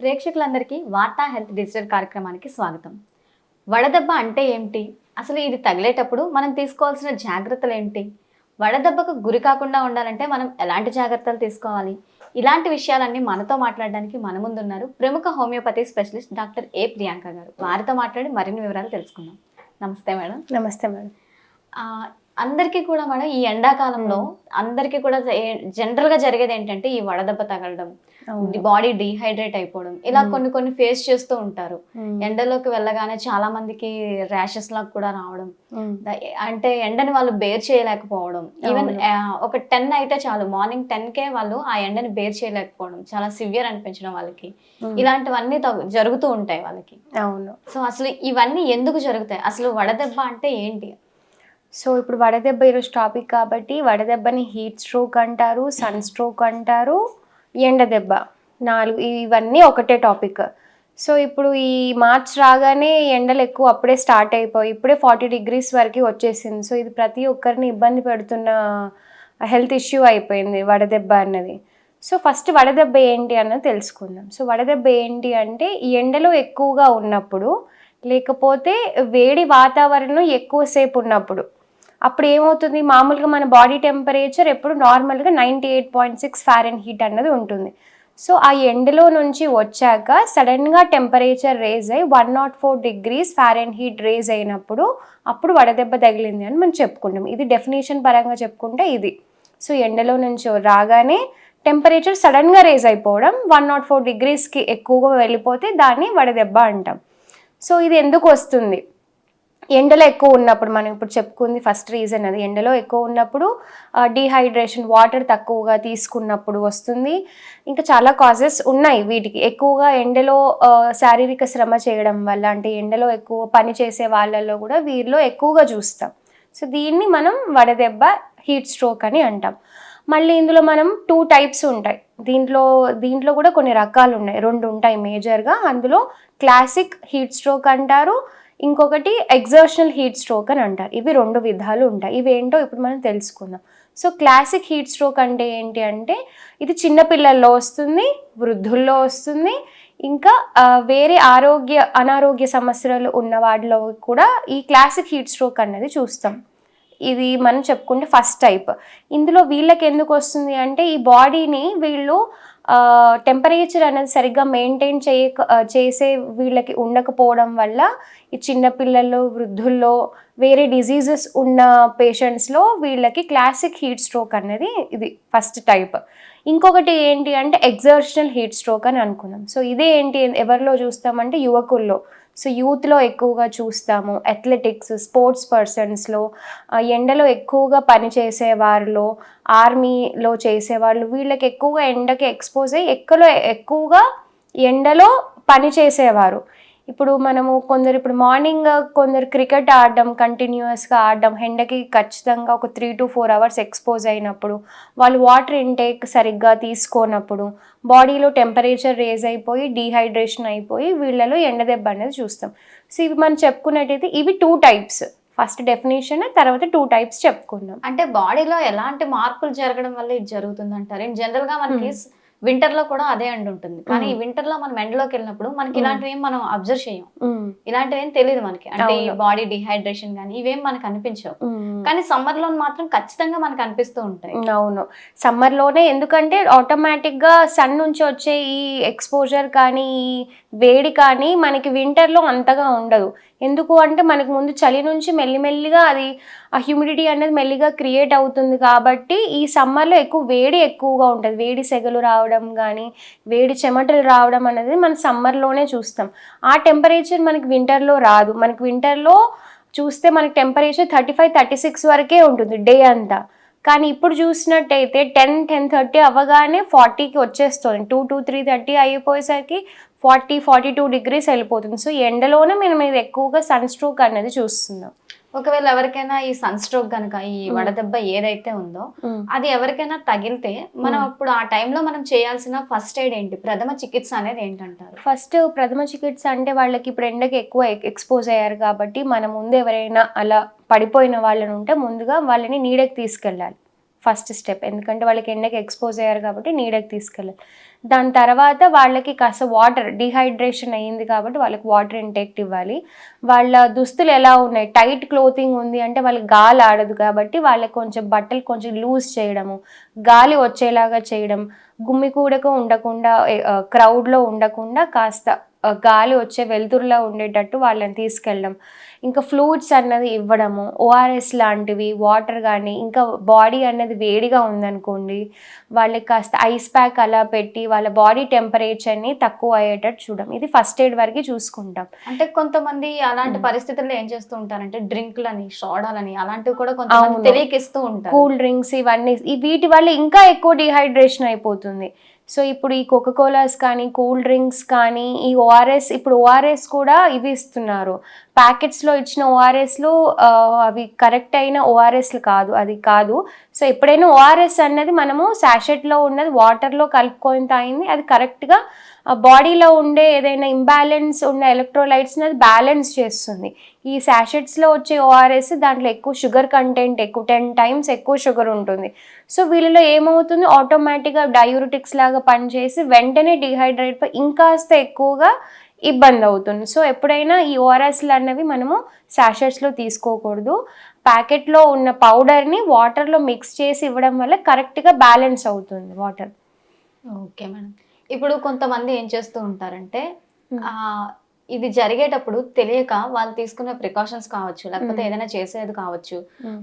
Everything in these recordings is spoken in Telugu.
ప్రేక్షకులందరికీ వార్తా హెల్త్ డిజిటల్ కార్యక్రమానికి స్వాగతం. వడదెబ్బ అంటే ఏమిటి అసలు ఇది తగిలేటప్పుడు మనం తీసుకోవాల్సిన జాగ్రత్తలు ఏంటి? వడదెబ్బకు గురి కాకుండా ఉండాలంటే మనం ఎలాంటి జాగ్రత్తలు తీసుకోవాలి? ఇలాంటి విషయాలన్నీ మనతో మాట్లాడడానికి మన ముందున్నారు ప్రముఖ homeopathy specialist doctor A Priyanka garu. వారితో మాట్లాడి మరిన్ని వివరాలు తెలుసుకుందాం. నమస్తే మేడం. నమస్తే మేడం. అందరికీ కూడా మేడం ఈ ఎండాకాలంలో అందరికీ కూడా జనరల్గా జరిగేది ఏంటంటే ఈ వడదెబ్బ తగలడం. బాడీ డీహైడ్రేట్ అయిపోవడం. ఇలా. కొన్ని కొన్ని ఫేస్ చేస్తూ ఉంటారు. ఎండలోకి వెళ్ళగానే చాలా మందికి ర్యాషెస్ లాగా కూడా రావడం. అంటే ఎండని వాళ్ళు బేర్ చేయలేకపోవడం. ఈవెన్. ఒక టెన్ అయితే చాలు. మార్నింగ్ టెన్ కే వాళ్ళు ఆ ఎండని బేర్ చేయలేకపోవడం. చాలా సివియర్ అనిపించడం వాళ్ళకి. ఇలాంటివన్నీ జరుగుతూ ఉంటాయి వాళ్ళకి. అవును. సో అసలు ఇవన్నీ ఎందుకు జరుగుతాయి? అసలు వడదెబ్బ అంటే ఏంటి? సో ఇప్పుడు వడదెబ్బ ఈరోజు టాపిక్ కాబట్టి వడదెబ్బని హీట్ స్ట్రోక్ అంటారు సన్ స్ట్రోక్ అంటారు ఎండ దెబ్బ. నాలుగు ఇవన్నీ ఒకటే టాపిక్. సో ఇప్పుడు ఈ మార్చ్ రాగానే ఎండలు ఎక్కువ అప్పుడే స్టార్ట్ అయిపోయి ఇప్పుడే ఫార్టీ డిగ్రీస్ వరకు వచ్చేసింది. సో ఇది ప్రతి ఒక్కరిని ఇబ్బంది పెడుతున్న హెల్త్ ఇష్యూ అయిపోయింది వడదెబ్బ అన్నది. సో ఫస్ట్ వడదెబ్బ ఏంటి అన్నది తెలుసుకుందాం. సో వడదెబ్బ ఏంటి అంటే ఎండలు ఎండలో ఎక్కువగా ఉన్నప్పుడు లేకపోతే వేడి వాతావరణం ఎక్కువసేపు ఉన్నప్పుడు అప్పుడు ఏమవుతుంది? మామూలుగా మన బాడీ టెంపరేచర్ ఎప్పుడు నార్మల్గా ninety eight point six Fahrenheit అన్నది ఉంటుంది. సో ఆ ఎండలో నుంచి వచ్చాక సడన్గా టెంపరేచర్ రేజ్ అయ్యి one nought four degrees Fahrenheit raise అయినప్పుడు అప్పుడు వడదెబ్బ తగిలింది అని మనం చెప్పుకుంటాం. ఇది డెఫినేషన్ పరంగా చెప్పుకుంటే ఇది. సో ఎండలో నుంచి రాగానే టెంపరేచర్ సడన్గా రేజ్ అయిపోవడం వన్ నాట్ ఫోర్ డిగ్రీస్కి ఎక్కువగా వెళ్ళిపోతే దాన్ని వడదెబ్బ అంటాం. సో ఇది ఎందుకు వస్తుంది? ఎండలో ఎక్కువ ఉన్నప్పుడు మనం ఇప్పుడు చెప్పుకుంది ఫస్ట్ రీజన్ అది. ఎండలో ఎక్కువ ఉన్నప్పుడు డీహైడ్రేషన్ వాటర్ తక్కువగా తీసుకున్నప్పుడు వస్తుంది. ఇంకా చాలా కాజెస్ ఉన్నాయి. వీటికి ఎక్కువగా ఎండలో శారీరక శ్రమ చేయడం వల్ల అంటే ఎండలో ఎక్కువ పని చేసే వాళ్ళల్లో కూడా వీరిలో ఎక్కువగా చూస్తాం. సో దీన్ని మనం వడదెబ్బ హీట్ స్ట్రోక్ అని అంటాం. మళ్ళీ ఇందులో మనం టూ టైప్స్ ఉంటాయి. దీంట్లో దీంట్లో కూడా కొన్ని రకాలు ఉన్నాయి. రెండు ఉంటాయి మేజర్గా అందులో క్లాసిక్ హీట్ స్ట్రోక్ అంటారు. ఇంకొకటి ఎగ్జర్షనల్ హీట్ స్ట్రోక్ అని అంటారు. ఇవి రెండు విధాలు ఉంటాయి. ఇవి ఏంటో ఇప్పుడు మనం తెలుసుకుందాం. సో క్లాసిక్ హీట్ స్ట్రోక్ అంటే ఏంటి అంటే ఇది చిన్నపిల్లల్లో వస్తుంది వృద్ధుల్లో వస్తుంది ఇంకా వేరే ఆరోగ్య అనారోగ్య సమస్యలు ఉన్న వాటిలో కూడా ఈ క్లాసిక్ హీట్ స్ట్రోక్ అనేది చూస్తాం. ఇది మనం చెప్పుకుంటే ఫస్ట్ టైప్ ఇందులో వీళ్ళకి ఎందుకు వస్తుంది అంటే ఈ బాడీని వీళ్ళు టెంపరేచర్ అనేది సరిగ్గా మెయింటైన్ చేయక చేసే వీళ్ళకి ఉండకపోవడం వల్ల ఈ చిన్నపిల్లల్లో వృద్ధుల్లో వేరే డిసీజెస్ ఉన్న పేషెంట్స్లో వీళ్ళకి క్లాసిక్ హీట్ స్ట్రోక్ అనేది ఇది ఫస్ట్ టైప్ ఇంకొకటి ఏంటి అంటే ఎగ్జర్షనల్ హీట్ స్ట్రోక్ అని అనుకున్నాం. సో ఇదే ఏంటి ఎవరిలో చూస్తామంటే యువకుల్లో. సో యూత్లో ఎక్కువగా చూస్తాము అథ్లెటిక్స్ స్పోర్ట్స్ పర్సన్స్లో ఎండలో ఎక్కువగా పనిచేసే వారిలో ఆర్మీలో చేసేవాళ్ళు వీళ్ళకి ఎక్కువగా ఎండకి ఎక్స్పోజ్ అయ్యి ఎక్కువలో ఎక్కువగా ఎండలో పని చేసేవారు. ఇప్పుడు మనము కొందరు ఇప్పుడు మార్నింగ్ కొందరు క్రికెట్ ఆడడం కంటిన్యూస్గా ఆడడం ఎండకి ఖచ్చితంగా ఒక three to four hours expose అయినప్పుడు వాళ్ళు వాటర్ ఇంటేక్ సరిగ్గా తీసుకోనప్పుడు బాడీలో టెంపరేచర్ రేజ్ అయిపోయి డీహైడ్రేషన్ అయిపోయి వీళ్ళలో ఎండదెబ్బ అనేది చూస్తాం. సో ఇవి మనం చెప్పుకున్నట్టయితే ఇవి టూ టైప్స్. ఫస్ట్ డెఫినేషన్ తర్వాత టూ టైప్స్ చెప్పుకున్నాం అంటే బాడీలో ఎలాంటి మార్పులు జరగడం వల్ల ఇది జరుగుతుంది అంటారు ఇన్ జనరల్గా మనకి వింటర్లో కూడా అదే అండి ఉంటుంది. కానీ వింటర్లో మనం ఎండలోకి వెళ్ళినప్పుడు మనకి ఇలాంటివి ఏం మనం అబ్జర్వ్ చేయం ఇలాంటివి ఏం తెలియదు మనకి. అంటే. బాడీ డిహైడ్రేషన్ కానీ ఇవేం మనకు అనిపించవు. కానీ సమ్మర్లో మాత్రం ఖచ్చితంగా మనకు అనిపిస్తూ ఉంటాయి. అవును. సమ్మర్లోనే ఎందుకంటే ఆటోమేటిక్గా సన్ నుంచి వచ్చే ఈ ఎక్స్పోజర్ కానీ ఈ వేడి కానీ మనకి వింటర్లో అంతగా ఉండదు. ఎందుకు అంటే మనకు ముందు చలి నుంచి మెల్లిమెల్లిగా అది ఆ హ్యూమిడిటీ అనేది మెల్లిగా క్రియేట్ అవుతుంది కాబట్టి ఈ సమ్మర్లో ఎక్కువ వేడి ఎక్కువగా ఉంటుంది. వేడి సెగలు రావడం కానీ వేడి చెమటలు రావడం అనేది మనం సమ్మర్లోనే చూస్తాం. ఆ టెంపరేచర్ మనకి వింటర్లో రాదు. మనకి వింటర్లో చూస్తే మనకి temperature thirty five thirty six వరకే ఉంటుంది డే అంతా. కానీ ఇప్పుడు చూసినట్టయితే టెన్ టెన్ థర్టీ అవ్వగానే ఫార్టీకి వచ్చేస్తుంది. టూ టూ త్రీ థర్టీ అయిపోయేసరికి ఫార్టీ ఫార్టీ టూ డిగ్రీస్ వెళ్ళిపోతుంది. సో ఎండలోనే మనం ఇది ఎక్కువగా సన్ స్ట్రోక్ అనేది చూస్తున్నాం. ఒకవేళ ఎవరికైనా ఈ సన్ స్ట్రోక్ కనుక ఈ వడదెబ్బ ఏదైతే ఉందో అది ఎవరికైనా తగిలితే మనం అప్పుడు ఆ టైంలో మనం చేయాల్సిన ఫస్ట్ ఎయిడ్ ఏంటి? ప్రథమ చికిత్స అనేది ఏంటంటారు? ఫస్ట్ ప్రథమ చికిత్స అంటే వాళ్ళకి ఇప్పుడు ఎండకి ఎక్కువ ఎక్స్పోజ్ అయ్యారు కాబట్టి మన ముందు ఎవరైనా అలా పడిపోయిన వాళ్ళని ఉంటే ముందుగా వాళ్ళని నీడకి తీసుకెళ్ళాలి. First step. ఎందుకంటే వాళ్ళకి ఎండకి ఎక్స్పోజ్ అయ్యారు కాబట్టి నీడకి తీసుకెళ్ళాలి. దాని తర్వాత వాళ్ళకి కాస్త వాటర్ డిహైడ్రేషన్ అయ్యింది కాబట్టి వాళ్ళకి వాటర్ ఇంటెక్ట్ ఇవ్వాలి. వాళ్ళ దుస్తులు ఎలా ఉన్నాయి? టైట్ క్లోతింగ్ ఉంది అంటే వాళ్ళకి గాలి ఆడదు కాబట్టి వాళ్ళకి కొంచెం బట్టలు కొంచెం లూజ్ చేయడము గాలి వచ్చేలాగా చేయడం గుమ్మికూడకు ఉండకుండా క్రౌడ్లో ఉండకుండా కాస్త గాలి వచ్చే వెలుతురులో ఉండేటట్టు వాళ్ళని తీసుకెళ్ళడం. ఇంకా ఫ్లూయిడ్స్ అన్నది ఇవ్వడము ఓఆర్ఎస్ లాంటివి వాటర్ కానీ ఇంకా బాడీ అన్నది వేడిగా ఉందనుకోండి వాళ్ళకి కాస్త ఐస్ ప్యాక్ అలా పెట్టి వాళ్ళ బాడీ టెంపరేచర్ని తక్కువ అయ్యేటట్టు చూడడం ఇది ఫస్ట్ ఎయిడ్ వరకు చూసుకుంటాం అంటే కొంతమంది అలాంటి. పరిస్థితుల్లో ఏం చేస్తూ ఉంటారంటే డ్రింక్లని సోడాలని అలాంటివి కూడా కొంతమంది. తెలియకిస్తూ ఉంటారు కూల్ డ్రింక్స్ ఇవన్నీ వీటి వల్ల ఇంకా ఎక్కువ డిహైడ్రేషన్ అయిపోతుంది సో ఇప్పుడు ఈ కోకోకోలాస్ కానీ కూల్ డ్రింక్స్ కానీ ఈ ఓఆర్ఎస్ ఇప్పుడు ఓఆర్ఎస్ కూడా ఇవి ఇస్తున్నారు. ప్యాకెట్స్లో ఇచ్చిన ఓఆర్ఎస్లు అవి కరెక్ట్ అయిన ఓఆర్ఎస్లు కాదు అది కాదు. సో ఎప్పుడైనా ఓఆర్ఎస్ అన్నది మనము శాషెట్లో ఉన్నది వాటర్లో కలుపుకొని తాగింది అది కరెక్ట్గా బాడీలో ఉండే ఏదైనా ఇంబ్యాలెన్స్ ఉన్న ఎలక్ట్రోలైట్స్ని అది బ్యాలెన్స్ చేస్తుంది. ఈ శాషెట్స్లో వచ్చే ఓఆర్ఎస్ దాంట్లో ఎక్కువ షుగర్ కంటెంట్ ఎక్కువ టెన్ టైమ్స్ ఎక్కువ షుగర్ ఉంటుంది. సో వీళ్ళలో ఏమవుతుంది? ఆటోమేటిక్గా డయూరిటిక్స్ లాగా పనిచేసి వెంటనే డిహైడ్రేట్ ఇంకాస్త ఎక్కువగా ఇబ్బంది అవుతుంది. సో ఎప్పుడైనా ఈ ఓఆర్ఎస్లు అన్నవి మనము శాషెట్స్లో తీసుకోకూడదు. ప్యాకెట్లో ఉన్న పౌడర్ని వాటర్లో మిక్స్ చేసి ఇవ్వడం వల్ల కరెక్ట్గా బ్యాలెన్స్ అవుతుంది వాటర్. Okay madam. ఇప్పుడు కొంతమంది ఏం చేస్తూ ఉంటారంటే ఇది జరిగేటప్పుడు తెలియక వాళ్ళు తీసుకునే ప్రికాషన్స్ కావచ్చు లేకపోతే. ఏదైనా చేసేది కావచ్చు.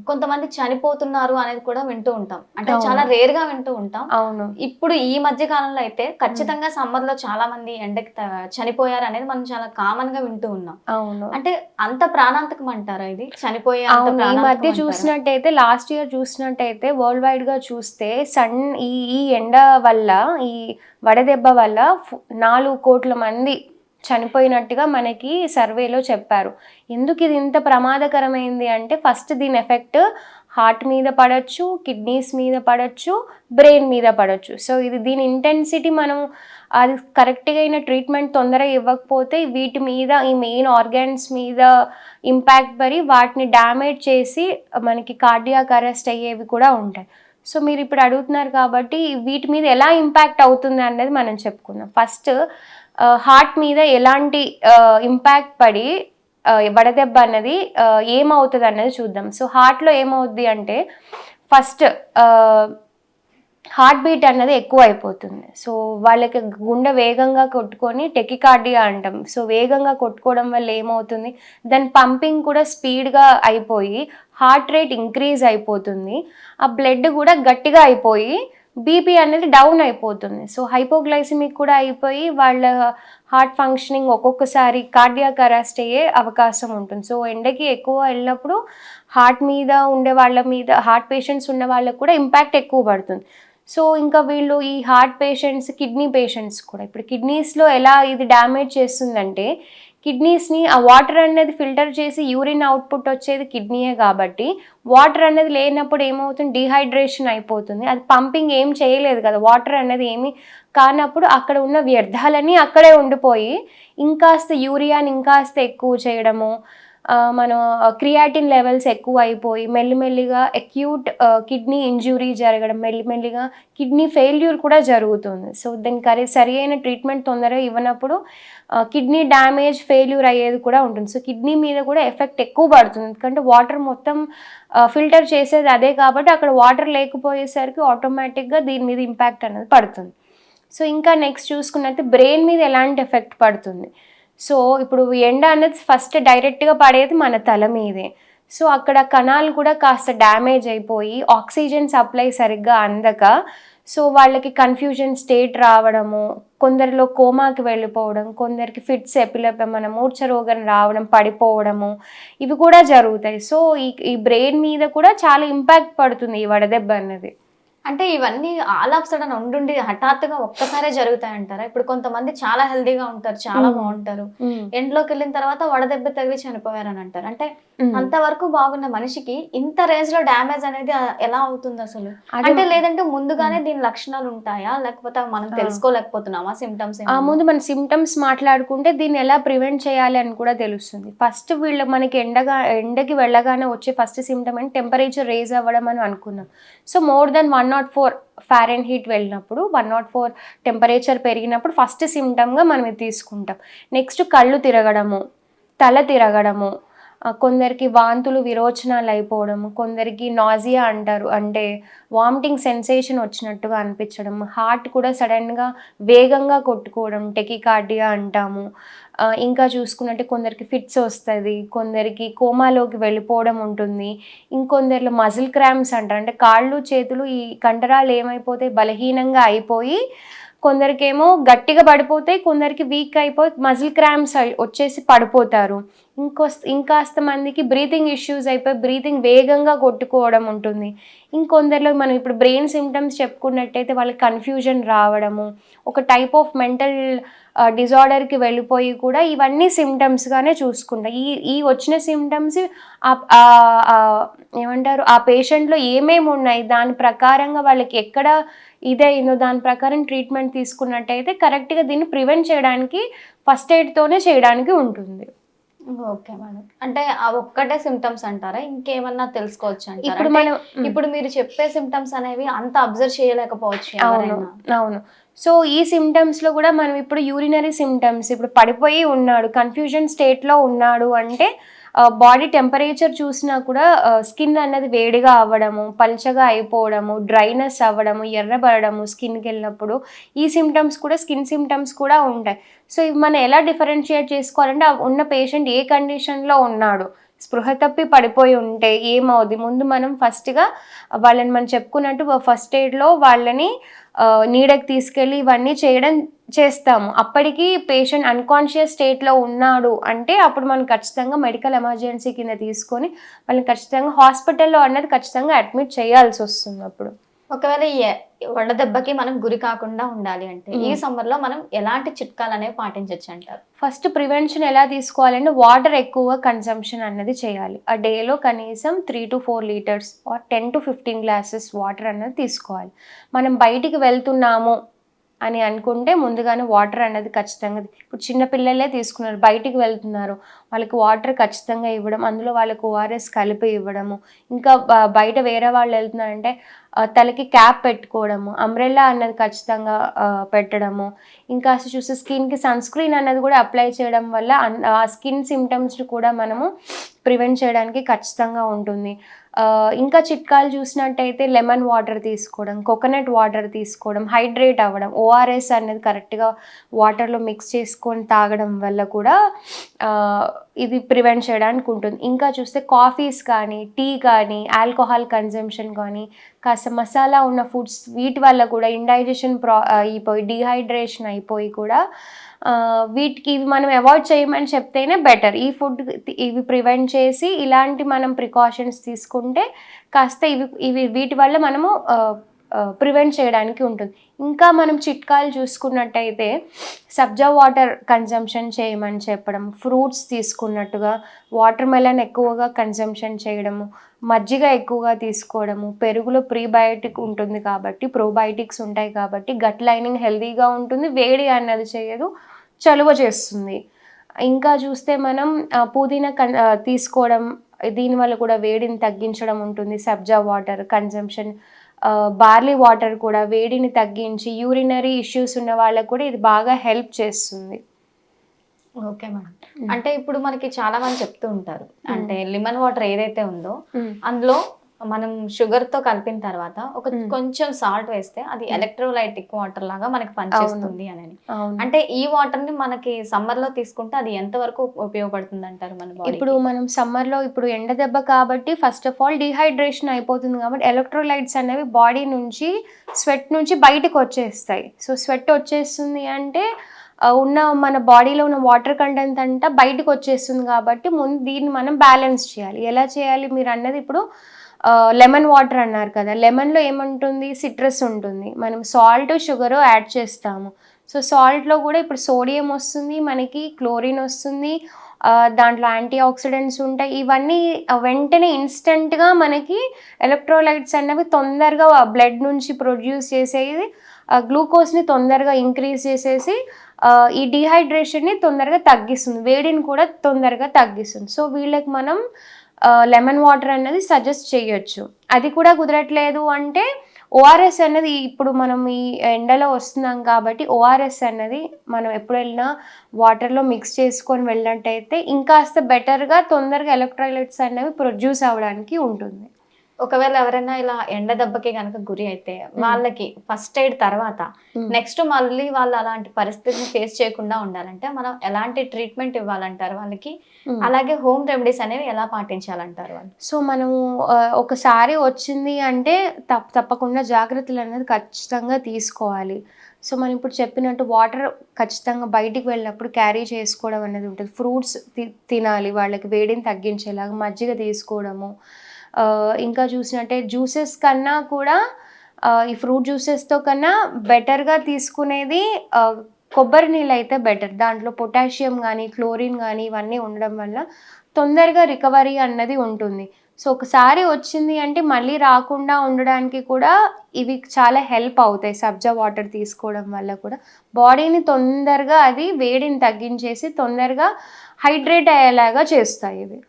కొంతమంది చనిపోతున్నారు అనేది కూడా వింటూ ఉంటాం. అంటే. చాలా రేర్గా వింటూ ఉంటాం. అవును. ఇప్పుడు ఈ మధ్య కాలంలో అయితే ఖచ్చితంగా సమ్మర్లో చాలా మంది ఎండకి చనిపోయారు అనేది మనం చాలా కామన్గా వింటూ ఉన్నాం. అవును. అంటే అంత ప్రాణాంతకం అంటారా ఇది? చనిపోయే ఈ మధ్య? చూసినట్టయితే లాస్ట్ ఇయర్ చూసినట్టయితే వరల్డ్ వైడ్గా చూస్తే సన్ ఈ ఈ ఎండ వల్ల ఈ వడదెబ్బ వల్ల నాలుగు కోట్ల మంది చనిపోయినట్టుగా మనకి సర్వేలో చెప్పారు. ఎందుకు ఇది ఇంత ప్రమాదకరమైంది అంటే ఫస్ట్ దీని ఎఫెక్ట్ హార్ట్ మీద పడవచ్చు కిడ్నీస్ మీద పడవచ్చు బ్రెయిన్ మీద పడవచ్చు సో ఇది దీని ఇంటెన్సిటీ మనం అది కరెక్ట్గా అయిన ట్రీట్మెంట్ తొందరగా ఇవ్వకపోతే వీటి మీద ఈ మెయిన్ ఆర్గాన్స్ మీద ఇంపాక్ట్ పడి వాటిని డ్యామేజ్ చేసి మనకి కార్డియాక్ అరెస్ట్ అయ్యేవి కూడా ఉంటాయి. సో మీరు ఇప్పుడు అడుగుతున్నారు కాబట్టి వీటి మీద ఎలా ఇంపాక్ట్ అవుతుంది అన్నది మనం చెప్పుకుందాం. ఫస్ట్ హార్ట్ మీద ఎలాంటి ఇంపాక్ట్ పడి వడదెబ్బ అన్నది ఏమవుతుంది అన్నది చూద్దాం. సో హార్ట్లో ఏమవుద్ది అంటే ఫస్ట్ హార్ట్ బీట్ అన్నది ఎక్కువ అయిపోతుంది సో వాళ్ళకి గుండె వేగంగా కొట్టుకొని టెకికార్డియా అంటాం. సో వేగంగా కొట్టుకోవడం వల్ల ఏమవుతుంది? దాని పంపింగ్ కూడా స్పీడ్గా అయిపోయి హార్ట్ రేట్ ఇంక్రీజ్ అయిపోతుంది. ఆ బ్లడ్ కూడా గట్టిగా అయిపోయి బీపీ అనేది డౌన్ అయిపోతుంది. సో హైపోగ్లైసిమిక్ కూడా అయిపోయి వాళ్ళ హార్ట్ ఫంక్షనింగ్ ఒక్కొక్కసారి కార్డియాక్ అరెస్ట్ అయ్యే అవకాశం ఉంటుంది. సో ఎండకి ఎక్కువ వెళ్ళినప్పుడు హార్ట్ మీద ఉండే వాళ్ళ మీద హార్ట్ పేషెంట్స్ ఉన్న వాళ్ళకు కూడా ఇంపాక్ట్ ఎక్కువ పడుతుంది. సో ఇంకా వీళ్ళు ఈ హార్ట్ పేషెంట్స్ కిడ్నీ పేషెంట్స్ కూడా ఇప్పుడు కిడ్నీస్లో ఎలా ఇది డ్యామేజ్ చేస్తుందంటే కిడ్నీస్ని ఆ వాటర్ అనేది ఫిల్టర్ చేసి యూరిన్ అవుట్పుట్ వచ్చేది కిడ్నీయే కాబట్టి వాటర్ అనేది లేనప్పుడు ఏమవుతుంది? డిహైడ్రేషన్ అయిపోతుంది. అది పంపింగ్ ఏం చేయలేదు కదా వాటర్ అనేది ఏమి కానప్పుడు అక్కడ ఉన్న వ్యర్థాలన్నీ అక్కడే ఉండిపోయి ఇంకాస్త యూరియాని ఇంకాస్త ఎక్కువ చేయడము మనం క్రియాటిన్ లెవెల్స్ ఎక్కువ అయిపోయి మెల్లిమెల్లిగా అక్యూట్ కిడ్నీ ఇంజ్యూరీ జరగడం మెల్లిమెల్లిగా కిడ్నీ ఫెయిల్యూర్ కూడా జరుగుతుంది. సో దానికి సరి అయిన ట్రీట్మెంట్ తొందరగా ఇవ్వనప్పుడు కిడ్నీ డ్యామేజ్ ఫెయిల్యూర్ అయ్యేది కూడా ఉంటుంది. సో కిడ్నీ మీద కూడా ఎఫెక్ట్ ఎక్కువ పడుతుంది. ఎందుకంటే వాటర్ మొత్తం ఫిల్టర్ చేసేది అదే కాబట్టి అక్కడ వాటర్ లేకపోయేసరికి ఆటోమేటిక్గా దీని మీద ఇంపాక్ట్ అనేది పడుతుంది. సో ఇంకా నెక్స్ట్ చూసుకున్నట్టు బ్రెయిన్ మీద ఎలాంటి ఎఫెక్ట్ పడుతుంది? సో ఇప్పుడు ఎండ అనేది ఫస్ట్ డైరెక్ట్గా పడేది మన తల మీదే. సో అక్కడ కణాలు కూడా కాస్త డ్యామేజ్ అయిపోయి ఆక్సిజన్ సప్లై సరిగ్గా అందక సో వాళ్ళకి కన్ఫ్యూజన్ స్టేట్ రావడము కొందరిలో కోమాకి వెళ్ళిపోవడం కొందరికి ఫిట్స్ ఎపిలపమన మూర్ఛ రోగం రావడం పడిపోవడము ఇవి కూడా జరుగుతాయి. సో ఈ ఈ బ్రెయిన్ మీద కూడా చాలా ఇంపాక్ట్ పడుతుంది ఈ వడదెబ్బ అన్నది. అంటే ఇవన్నీ ఆల్ ఆఫ్ సడన్ ఉండుండి హఠాత్తుగా ఒక్కసారే జరుగుతాయి అంటారా ఇప్పుడు కొంతమంది చాలా హెల్దీగా ఉంటారు చాలా. బాగుంటారు. ఎండ్లోకి వెళ్ళిన తర్వాత వడదెబ్బ తగిలి చనిపోయారని అంటారు అంటే. అంతవరకు బాగున్న మనిషికి ఇంత రేంజ్లో డ్యామేజ్ అనేది ఎలా అవుతుంది అసలు? అంటే లేదంటే ముందుగానే దీని లక్షణాలు ఉంటాయా? లేకపోతే మనం. తెలుసుకోలేకపోతున్నామా సిమ్టమ్స్ ఆ ముందు మన సిమ్టమ్స్ మాట్లాడుకుంటే దీన్ని ఎలా ప్రివెంట్ చేయాలి అని కూడా తెలుస్తుంది. ఫస్ట్ వీళ్ళు మనకి ఎండగా ఎండకి వెళ్ళగానే వచ్చే ఫస్ట్ సిమ్టమ్ అంటే టెంపరేచర్ రేజ్ అవ్వడం అని అనుకున్నాం. So more than one nought four Fahrenheit వెళ్ళినప్పుడు వన్ నాట్ ఫోర్ టెంపరేచర్ పెరిగినప్పుడు ఫస్ట్ సిమ్టమ్గా మనం ఇది తీసుకుంటాం. నెక్స్ట్ కళ్ళు తిరగడము తల తిరగడము కొందరికి వాంతులు విరోచనాలు అయిపోవడము కొందరికి నాజియా అంటారు అంటే వామిటింగ్ సెన్సేషన్ వచ్చినట్టుగా అనిపించడం హార్ట్ కూడా సడన్గా వేగంగా కొట్టుకోవడం టెకికార్డియా అంటాము ఇంకా చూసుకున్నట్టే కొందరికి ఫిట్స్ వస్తుంది కొందరికి కోమాలోకి వెళ్ళిపోవడం ఉంటుంది. ఇంకొందరిలో మజిల్ క్రామ్స్ అంటారు. అంటే కాళ్ళు చేతులు ఈ కండరాలు ఏమైపోతే బలహీనంగా అయిపోయి కొందరికేమో గట్టిగా పడిపోతాయి కొందరికి వీక్ అయిపోయి మజిల్ క్రామ్స్ వచ్చేసి పడిపోతారు. ఇంకో ఇంకాస్త మందికి బ్రీతింగ్ ఇష్యూస్ అయిపోయి బ్రీతింగ్ వేగంగా కొట్టుకోవడం ఉంటుంది. ఇంకొందరిలో మనం ఇప్పుడు బ్రెయిన్ సిమ్టమ్స్ చెప్పుకున్నట్టయితే వాళ్ళకి కన్ఫ్యూజన్ రావడము ఒక టైప్ ఆఫ్ మెంటల్ డిజార్డర్కి వెళ్ళిపోయి కూడా ఇవన్నీ సిమ్టమ్స్గానే చూసుకుంటాం. ఈ ఈ వచ్చిన సిమ్టమ్స్ ఏమంటారు ఆ పేషెంట్లో ఏమేమి ఉన్నాయి దాని ప్రకారంగా వాళ్ళకి ఎక్కడ ఇదైందో దాని ప్రకారం ట్రీట్మెంట్ తీసుకున్నట్టయితే కరెక్ట్గా దీన్ని ప్రివెంట్ చేయడానికి ఫస్ట్ ఎయిడ్తోనే చేయడానికి ఉంటుంది. Okay madam. అంటే ఆ ఒక్కటే సిమ్టమ్స్ అంటారా? ఇంకేమన్నా తెలుసుకోవచ్చు ఇప్పుడు మనం ఇప్పుడు మీరు చెప్పే సిమ్టమ్స్ అనేవి అంత అబ్జర్వ్ చేయలేకపోవచ్చు అవును. అవును. సో ఈ సిమ్టమ్స్లో కూడా మనం ఇప్పుడు యూరినరీ సిమ్టమ్స్ ఇప్పుడు పడిపోయి ఉన్నాడు కన్ఫ్యూజన్ స్టేట్లో ఉన్నాడు అంటే బాడీ టెంపరేచర్ చూసినా కూడా స్కిన్ అన్నది వేడిగా అవ్వడము పల్చగా అయిపోవడము డ్రైనెస్ అవ్వడము ఎర్రబడము స్కిన్కి వెళ్ళినప్పుడు ఈ సిమ్టమ్స్ కూడా స్కిన్ సిమ్టమ్స్ కూడా ఉంటాయి. సో ఇవి మనం ఎలా డిఫరెన్షియేట్ చేసుకోవాలంటే ఉన్న పేషెంట్ ఏ కండిషన్లో ఉన్నాడు స్పృహ తప్పి పడిపోయి ఉంటే ఏమవుద్ది? ముందు మనం ఫస్ట్గా వాళ్ళని మనం చెప్పుకున్నట్టు ఫస్ట్ ఎయిడ్లో వాళ్ళని నీడకి తీసుకెళ్ళి ఇవన్నీ చేయడం చేస్తాము. అప్పటికి పేషెంట్ అన్కాన్షియస్ స్టేట్లో ఉన్నాడు అంటే అప్పుడు మనం ఖచ్చితంగా మెడికల్ ఎమర్జెన్సీ కింద తీసుకొని వాళ్ళని ఖచ్చితంగా హాస్పిటల్లో అన్నది ఖచ్చితంగా అడ్మిట్ చేయాల్సి వస్తుంది అప్పుడు. ఒకవేళ వడదెబ్బకి మనం గురి కాకుండా ఉండాలి అంటే ఈ మ్మ్. సమ్మర్లో మనం ఎలాంటి చిట్కాలు అనేవి పాటించవచ్చు అంటారు? ఫస్ట్ ప్రివెన్షన్ ఎలా తీసుకోవాలంటే వాటర్ ఎక్కువగా కన్సంప్షన్ అన్నది చేయాలి. ఆ డేలో కనీసం three to four litres or ten to fifteen glasses water అన్నది తీసుకోవాలి. మనం బయటికి వెళ్తున్నాము అని అనుకుంటే ముందుగానే వాటర్ అనేది ఖచ్చితంగా ఇప్పుడు చిన్న పిల్లలే తీసుకున్నారు బయటికి వెళ్తున్నారు వాళ్ళకి వాటర్ ఖచ్చితంగా ఇవ్వడం అందులో వాళ్ళకి ఓఆర్ఎస్ కలిపి ఇవ్వడము ఇంకా బయట వేరే వాళ్ళు వెళ్తున్నారంటే తలకి క్యాప్ పెట్టుకోవడము అంబ్రెల్లా అన్నది ఖచ్చితంగా పెట్టడము. ఇంకా అసలు చూస్తే స్కిన్కి సన్ స్క్రీన్ అన్నది కూడా అప్లై చేయడం వల్ల అన్- ఆ స్కిన్ సిమ్టమ్స్ని కూడా మనము ప్రివెంట్ చేయడానికి ఖచ్చితంగా ఉంటుంది. ఇంకా చిట్కాలు చూసినట్టయితే లెమన్ వాటర్ తీసుకోవడం కోకోనట్ వాటర్ తీసుకోవడం హైడ్రేట్ అవ్వడం ఓఆర్ఎస్ అనేది కరెక్ట్గా వాటర్లో మిక్స్ చేసుకొని తాగడం వల్ల కూడా ఇది ప్రివెంట్ చేయడానికి ఉంటుంది. ఇంకా చూస్తే కాఫీస్ కానీ టీ కానీ ఆల్కహాల్ కన్జంప్షన్ కానీ కాస్త మసాలా ఉన్న ఫుడ్స్ వీటి వల్ల కూడా ఇండైజెషన్ ప్రా అయిపోయి డిహైడ్రేషన్ అయిపోయి కూడా వీటికి ఇవి మనం అవాయిడ్ చేయమని చెప్తేనే బెటర్. ఈ ఫుడ్ ఇవి ప్రివెంట్ చేసి ఇలాంటి మనం ప్రికాషన్స్ తీసుకుంటే కాస్త ఇవి ఇవి వీటి వల్ల మనము ప్రివెంట్ చేయడానికి ఉంటుంది. ఇంకా మనం చిట్కాలు చూసుకున్నట్టయితే సబ్జా వాటర్ కన్జంప్షన్ చేయమని చెప్పడం ఫ్రూట్స్ తీసుకున్నట్టుగా వాటర్ మెలన్ ఎక్కువగా కన్జంప్షన్ చేయడము మజ్జిగ ఎక్కువగా తీసుకోవడము పెరుగులో ప్రీబయోటిక్ ఉంటుంది కాబట్టి ప్రోబయోటిక్స్ ఉంటాయి కాబట్టి గట్ లైనింగ్ హెల్తీగా ఉంటుంది వేడి అన్నది చేయదు. చలువ చేస్తుంది. ఇంకా చూస్తే మనం పుదీనా కన్ తీసుకోవడం దీనివల్ల కూడా వేడిని తగ్గించడం ఉంటుంది. Sabja water consumption barley water కూడా వేడిని తగ్గించి యూరినరీ ఇష్యూస్ ఉన్న వాళ్ళకు కూడా ఇది బాగా హెల్ప్ చేస్తుంది. Okay madam. అంటే ఇప్పుడు మనకి చాలా మంది చెప్తూ ఉంటారు. అంటే లెమన్ వాటర్ ఏదైతే ఉందో అందులో మనం షుగర్తో కలిపిన తర్వాత ఒక మ్మ్. కొంచెం సాల్ట్ వేస్తే అది ఎలక్ట్రోలైటిక్ వాటర్ లాగా మనకి పనిచేస్తుంది అని అంటే ఈ వాటర్ని మనకి సమ్మర్లో తీసుకుంటే అది ఎంత వరకు ఉపయోగపడుతుంది అంటారు మన ఇప్పుడు మనం సమ్మర్లో ఇప్పుడు ఎండ దెబ్బ కాబట్టి ఫస్ట్ ఆఫ్ ఆల్ డిహైడ్రేషన్ అయిపోతుంది కాబట్టి ఎలక్ట్రోలైట్స్ అనేవి బాడీ నుంచి స్వెట్ నుంచి బయటకు వచ్చేస్తాయి. సో స్వెట్ వచ్చేస్తుంది అంటే ఉన్న మన బాడీలో ఉన్న వాటర్ కంటెంట్ అంతా బయటకు వచ్చేస్తుంది కాబట్టి ముందు దీన్ని మనం బ్యాలెన్స్ చేయాలి. ఎలా చేయాలి? మీరు అన్నది ఇప్పుడు లెమన్ వాటర్ అన్నారు కదా. లెమన్లో ఏముంటుంది? సిట్రస్ ఉంటుంది. మనం సాల్ట్ షుగర్ యాడ్ చేస్తాము. సో సాల్ట్లో కూడా ఇప్పుడు సోడియం వస్తుంది మనకి క్లోరిన్ వస్తుంది దాంట్లో యాంటీ ఆక్సిడెంట్స్ ఉంటాయి. ఇవన్నీ వెంటనే ఇన్స్టెంట్గా మనకి ఎలక్ట్రోలైట్స్ అనేవి తొందరగా బ్లడ్ నుంచి ప్రొడ్యూస్ చేసేది గ్లూకోజ్ని తొందరగా ఇంక్రీజ్ చేసేసి ఈ డిహైడ్రేషన్ని తొందరగా తగ్గిస్తుంది. వేడిని కూడా తొందరగా తగ్గిస్తుంది. సో వీళ్ళకి మనం లెమన్ వాటర్ అనేది సజెస్ట్ చేయొచ్చు. అది కూడా కుదరట్లేదు అంటే ఓఆర్ఎస్ అనేది ఇప్పుడు మనం ఈ ఎండలో వస్తున్నాం కాబట్టి ఓఆర్ఎస్ అన్నది మనం ఎప్పుడు వెళ్ళినా వాటర్లో మిక్స్ చేసుకొని వెళ్ళినట్టయితే ఇంకాస్త బెటర్గా తొందరగా ఎలక్ట్రాలైట్స్ అనేవి ప్రొడ్యూస్ అవ్వడానికి ఉంటుంది. ఒకవేళ ఎవరైనా ఇలా ఎండ దెబ్బకి కనుక గురి అయితే వాళ్ళకి ఫస్ట్ ఎయిడ్ తర్వాత. నెక్స్ట్ మళ్ళీ వాళ్ళు అలాంటి పరిస్థితిని ఫేస్ చేయకుండా ఉండాలంటే మనం ఎలాంటి ట్రీట్మెంట్ ఇవ్వాలంటారు వాళ్ళకి. అలాగే హోమ్ రెమెడీస్ అనేవి ఎలా పాటించాలంటారు వాళ్ళు? సో మనము ఒకసారి వచ్చింది అంటే తప్ప తప్పకుండా జాగ్రత్తలు అనేది ఖచ్చితంగా తీసుకోవాలి. సో మనం ఇప్పుడు చెప్పినట్టు వాటర్ ఖచ్చితంగా బయటికి వెళ్ళినప్పుడు క్యారీ చేసుకోవడం అనేది ఉంటుంది. ఫ్రూట్స్ తినాలి వాళ్ళకి వేడిని తగ్గించేలాగా మజ్జిగ తీసుకోవడము. ఇంకా చూసినట్టే జ్యూసెస్ కన్నా కూడా ఈ ఫ్రూట్ జ్యూసెస్తో కన్నా బెటర్గా తీసుకునేది కొబ్బరి నీళ్ళు అయితే బెటర్. దాంట్లో పొటాషియం కానీ క్లోరిన్ కానీ ఇవన్నీ ఉండడం వల్ల తొందరగా రికవరీ అన్నది ఉంటుంది. సో ఒకసారి వచ్చింది అంటే మళ్ళీ రాకుండా ఉండడానికి కూడా ఇవి చాలా హెల్ప్ అవుతాయి. సబ్జా వాటర్ తీసుకోవడం వల్ల కూడా. బాడీని తొందరగా అది వేడిని తగ్గించేసి తొందరగా హైడ్రేట్ అయ్యేలాగా చేస్తాయి ఇవి.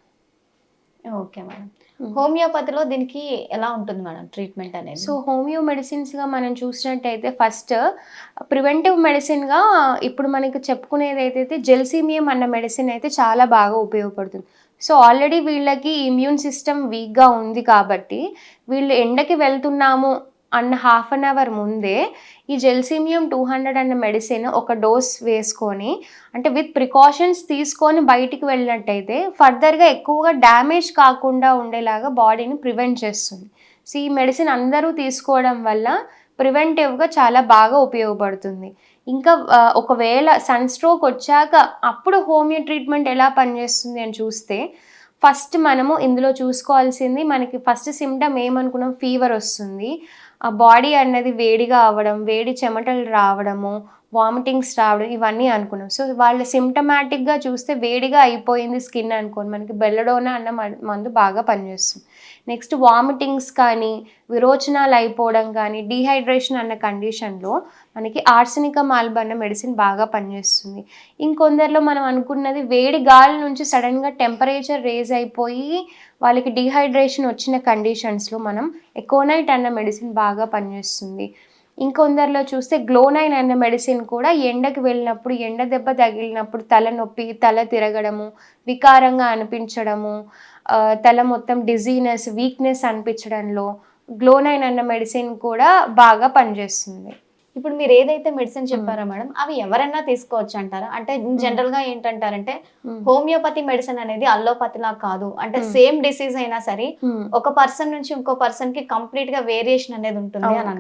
Okay madam. హోమియోపతిలో దీనికి ఎలా ఉంటుంది మేడం ట్రీట్మెంట్ అనేది? సో హోమియో మెడిసిన్స్గా మనం చూసినట్టయితే ఫస్ట్ ప్రివెంటివ్ మెడిసిన్గా ఇప్పుడు మనకి చెప్పుకునేది అయితే జెల్సీమియం అన్న మెడిసిన్ అయితే చాలా బాగా ఉపయోగపడుతుంది. సో ఆల్రెడీ వీళ్ళకి ఇమ్యూన్ సిస్టమ్ వీక్గా ఉంది కాబట్టి వీళ్ళు ఎండకి వెళ్తున్నాము అండ్ హాఫ్ అన్ అవర్ ముందే ఈ gelsemium two hundred and medicine ఒక డోస్ వేసుకొని అంటే విత్ ప్రికాషన్స్ తీసుకొని బయటికి వెళ్ళినట్టయితే ఫర్దర్గా ఎక్కువగా డ్యామేజ్ కాకుండా ఉండేలాగా బాడీని ప్రివెంట్ చేస్తుంది. సో ఈ మెడిసిన్ అందరూ తీసుకోవడం వల్ల ప్రివెంటివ్గా చాలా బాగా ఉపయోగపడుతుంది. ఇంకా ఒకవేళ సన్ స్ట్రోక్ వచ్చాక అప్పుడు హోమియో ట్రీట్మెంట్ ఎలా పనిచేస్తుంది అని చూస్తే ఫస్ట్ మనము ఇందులో చూసుకోవాల్సింది మనకి ఫస్ట్ సిమ్టమ్ ఏమనుకున్నాం? ఫీవర్ వస్తుంది. ఆ బాడీ అన్నది వేడిగా అవ్వడం వేడి చెమటలు రావడము వామిటింగ్స్ రావడం ఇవన్నీ అనుకున్నాం. సో వాళ్ళ సిమ్టమాటిక్గా చూస్తే వేడిగా అయిపోయింది స్కిన్ అనుకోని మనకి బెల్లడోనా అన్న మ- మందు బాగా పనిచేస్తుంది. నెక్స్ట్ వామిటింగ్స్ కానీ విరోచనాలు అయిపోవడం కానీ డీహైడ్రేషన్ అన్న కండిషన్లో మనకి ఆర్సినిక మాల్బ అన్న మెడిసిన్ బాగా పనిచేస్తుంది. ఇంకొందరిలో మనం అనుకున్నది వేడి గాలి నుంచి సడన్గా టెంపరేచర్ రేజ్ అయిపోయి వాళ్ళకి డిహైడ్రేషన్ వచ్చిన కండిషన్స్లో మనం ఎకోనైట్ అన్న మెడిసిన్ బాగా పనిచేస్తుంది. ఇంకొందరిలో చూస్తే గ్లోనైన్ అన్న మెడిసిన్ కూడా ఎండకు వెళ్ళినప్పుడు ఎండ దెబ్బ తగిలినప్పుడు తలనొప్పి తల తిరగడము వికారంగా అనిపించడము తల మొత్తం డిజీనెస్ వీక్నెస్ అనిపించడంలో గ్లోనైన్ అన్న మెడిసిన్ కూడా బాగా పనిచేస్తుంది. ఇప్పుడు మీరు ఏదైతే మెడిసిన్ చెప్పారో మేడం అవి ఎవరైనా తీసుకోవచ్చు అంటారా? అంటే జనరల్గా ఏంటంటారంటే హోమియోపతి మెడిసిన్ అనేది అల్లోపతిలా కాదు. అంటే. సేమ్ డిసీజ్ అయినా సరే. ఒక పర్సన్ నుంచి ఇంకో పర్సన్కి కంప్లీట్గా వేరియేషన్ అనేది ఉంటుంది అని అన్నారు.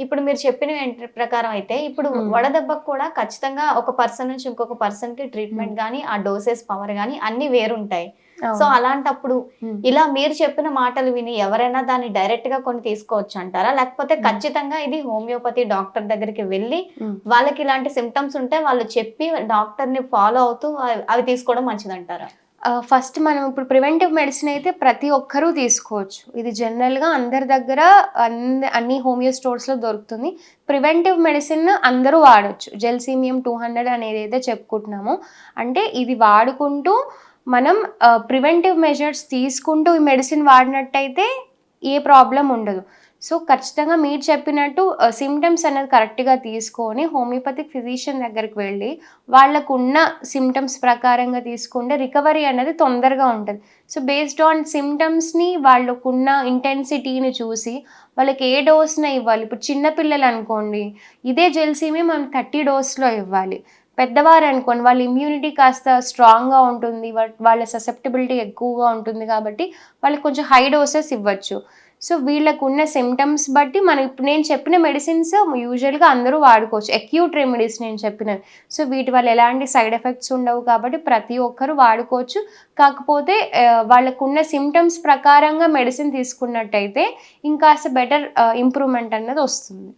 ఇప్పుడు మీరు చెప్పిన ప్రకారం అయితే ఇప్పుడు. వడదెబ్బకు కూడా ఖచ్చితంగా ఒక పర్సన్ నుంచి ఇంకొక పర్సన్కి ట్రీట్మెంట్ గానీ ఆ డోసెస్ పవర్ గానీ అన్ని వేరుంటాయి. సో. అలాంటప్పుడు. ఇలా మీరు చెప్పిన మాటలు విని ఎవరైనా దాన్ని డైరెక్ట్గా కొన్ని తీసుకోవచ్చు అంటారా లేకపోతే. ఖచ్చితంగా ఇది హోమియోపతి డాక్టర్ దగ్గరికి వెళ్ళి. వాళ్ళకి ఇలాంటి సిమ్టమ్స్ ఉంటే వాళ్ళు చెప్పి డాక్టర్ని ఫాలో అవుతూ అవి- అవి తీసుకోవడం మంచిదంటారా ఫస్ట్ మనం ఇప్పుడు ప్రివెంటివ్ మెడిసిన్ అయితే ప్రతి ఒక్కరూ తీసుకోవచ్చు ఇది జనరల్గా అందరి దగ్గర అన్ని అన్ని హోమియో స్టోర్స్లో దొరుకుతుంది ప్రివెంటివ్ మెడిసిన్ అందరూ వాడచ్చు జెల్సీమియం టూ హండ్రెడ్ అనేది అయితే చెప్పుకుంటున్నాము అంటే ఇది వాడుకుంటూ మనం ప్రివెంటివ్ మెజర్స్ తీసుకుంటూ ఈ మెడిసిన్ వాడినట్టయితే ఏ ప్రాబ్లం ఉండదు. సో ఖచ్చితంగా మీరు చెప్పినట్టు సిమ్టమ్స్ అనేది కరెక్ట్గా తీసుకొని హోమియోపతిక్ ఫిజిషియన్ దగ్గరికి వెళ్ళి వాళ్ళకున్న సిమ్టమ్స్ ప్రకారంగా తీసుకుంటే రికవరీ అనేది తొందరగా ఉంటుంది. సో బేస్డ్ ఆన్ సిమ్టమ్స్ని వాళ్ళకున్న ఇంటెన్సిటీని చూసి వాళ్ళకి ఏ డోస్న ఇవ్వాలి? ఇప్పుడు చిన్నపిల్లలు అనుకోండి ఇదే జెల్సీమే మనం థర్టీ డోస్లో ఇవ్వాలి. పెద్దవారు అనుకోండి వాళ్ళ ఇమ్యూనిటీ కాస్త స్ట్రాంగ్గా ఉంటుంది వాళ్ళ ససెప్టబిలిటీ ఎక్కువగా ఉంటుంది కాబట్టి వాళ్ళకి కొంచెం హై డోసెస్ ఇవ్వచ్చు. సో వీళ్ళకు ఉన్న సిమ్టమ్స్ బట్టి మనం ఇప్పుడు నేను చెప్పిన మెడిసిన్స్ యూజువల్గా అందరూ వాడుకోవచ్చు. అక్యూట్ రెమెడీస్ నేను చెప్పినవి. సో వీటి వల్ల ఎలాంటి సైడ్ ఎఫెక్ట్స్ ఉండవు కాబట్టి ప్రతి ఒక్కరు వాడుకోవచ్చు. కాకపోతే వాళ్ళకున్న సిమ్టమ్స్ ప్రకారంగా మెడిసిన్ తీసుకున్నట్టయితే ఇంకాస్త బెటర్ ఇంప్రూవ్మెంట్ అన్నది వస్తుంది.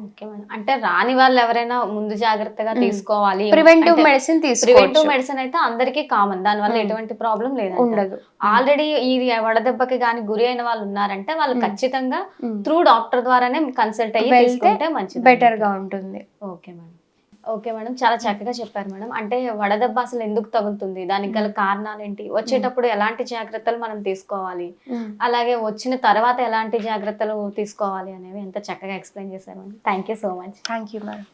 Okay madam. అంటే రాని వాళ్ళు ఎవరైనా ముందు జాగ్రత్తగా. తీసుకోవాలి. ప్రివెంటివ్ మెడిసిన్ ప్రివెంటివ్ మెడిసిన్ అయితే అందరికీ కామన్. దాని వల్ల. ఎటువంటి ప్రాబ్లం లేదు ఉండదు. ఆల్రెడీ ఇది వడదెబ్బకి కానీ గురి అయిన వాళ్ళు ఉన్నారంటే వాళ్ళు. ఖచ్చితంగా త్రూ డాక్టర్ ద్వారానే కన్సల్ట్ అయ్యి తీసుకుంటే మంచిది. బెటర్గా ఉంటుంది. Okay madam. ఓకే మేడం చాలా చక్కగా చెప్పారు మేడం. అంటే వడదెబ్బ అసలు ఎందుకు తగులుతుంది? దానికి గల కారణాలు ఏంటి వచ్చేటప్పుడు ఎలాంటి జాగ్రత్తలు మనం తీసుకోవాలి? అలాగే వచ్చిన తర్వాత ఎలాంటి జాగ్రత్తలు తీసుకోవాలి అనేవి ఎంత చక్కగా ఎక్స్ప్లెయిన్ చేశారు madam. Thank you so much. Thank you ma'am